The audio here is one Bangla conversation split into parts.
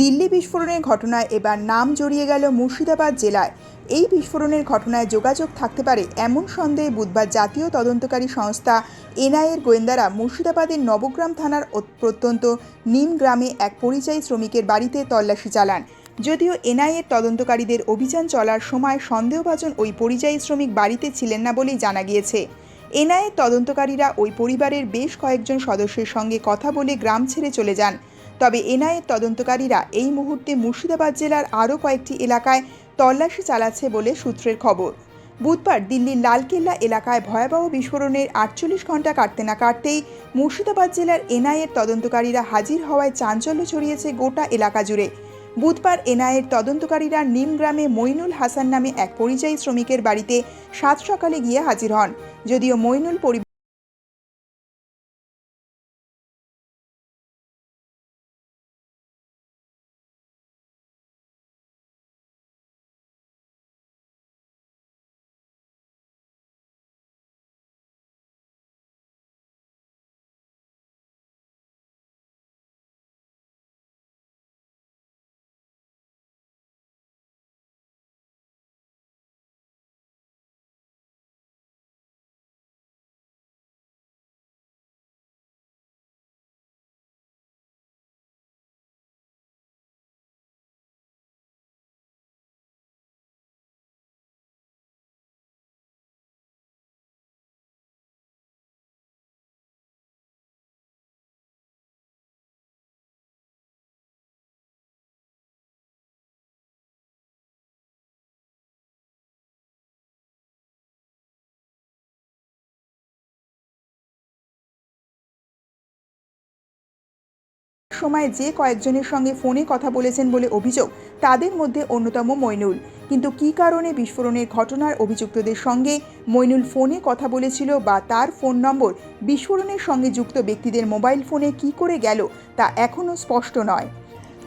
দিল্লি বিস্ফোরণের ঘটনায় এবার নাম জড়িয়ে গেল মুর্শিদাবাদ জেলায়। এই বিস্ফোরণের ঘটনায় যোগাযোগ থাকতে পারে এমন সন্দেহে বুধবার জাতীয় তদন্তকারী সংস্থা এনআইএর গোয়েন্দারা মুর্শিদাবাদের নবগ্রাম থানার প্রত্যন্ত নিম গ্রামে এক পরিযায়ী শ্রমিকের বাড়িতে তল্লাশি চালান। যদিও এনআইএর তদন্তকারীদের অভিযান চলার সময় সন্দেহভাজন ওই পরিযায়ী শ্রমিক বাড়িতে ছিলেন না বলেই জানা গিয়েছে। এনআইএর তদন্তকারীরা ওই পরিবারের বেশ কয়েকজন সদস্যের সঙ্গে কথা বলে গ্রাম ছেড়ে চলে যান। তবে এনআইএর তদন্তকারীরা এই মুহূর্তে মুর্শিদাবাদ জেলার আরও কয়েকটি এলাকায় তল্লাশি চালাচ্ছে বলে সূত্রের খবর। বুধবার দিল্লির লালকেল্লা এলাকায় ভয়াবহ বিস্ফোরণের আটচল্লিশ ঘণ্টা কাটতে না কাটতেই মুর্শিদাবাদ জেলার এনআইএর তদন্তকারীরা হাজির হওয়ায় চাঞ্চল্য ছড়িয়েছে গোটা এলাকা জুড়ে। বুধবার এনআইএর তদন্তকারীরা নিম গ্রামে মইনুল হাসান নামে এক পরিযায়ী শ্রমিকের বাড়িতে সাত সকালে গিয়ে হাজির হন, যদিও মইনুল পরি- সময় যে কয়েকজনের সঙ্গে ফোনে কথা বলেছেন বলে অভিযোগ, তাদের মধ্যে অন্যতম মইনুল। কিন্তু কী কারণে বিস্ফোরণের ঘটনার অভিযুক্তদের সঙ্গে মইনুল ফোনে কথা বলেছিল বা তার ফোন নম্বর বিস্ফোরণের সঙ্গে যুক্ত ব্যক্তিদের মোবাইল ফোনে কী করে গেল, তা এখনও স্পষ্ট নয়।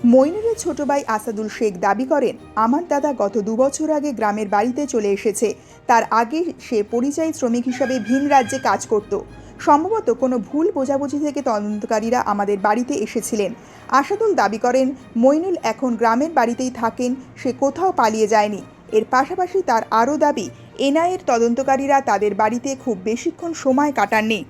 মইনুলের ছোট ভাই আসাদুল শেখ দাবি করেন, আমার দাদা গত দুবছর আগে গ্রামের বাড়িতে চলে এসেছে। তার আগে সে পরিযায়ী শ্রমিক হিসাবে ভিন রাজ্যে কাজ করত। সম্ভবত কোনো ভুল বোঝাবুঝি থেকে তদন্তকারীরা আমাদের বাড়িতে এসেছিলেন। আসাদুল দাবি করেন, মইনুল এখন গ্রামের বাড়িতেই থাকেন, সে কোথাও পালিয়ে যায়নি। এর পাশাপাশি তার আরও দাবি এনআইয়ের তদন্তকারীরা তাদের বাড়িতে খুব বেশিক্ষণ সময় কাটাননি।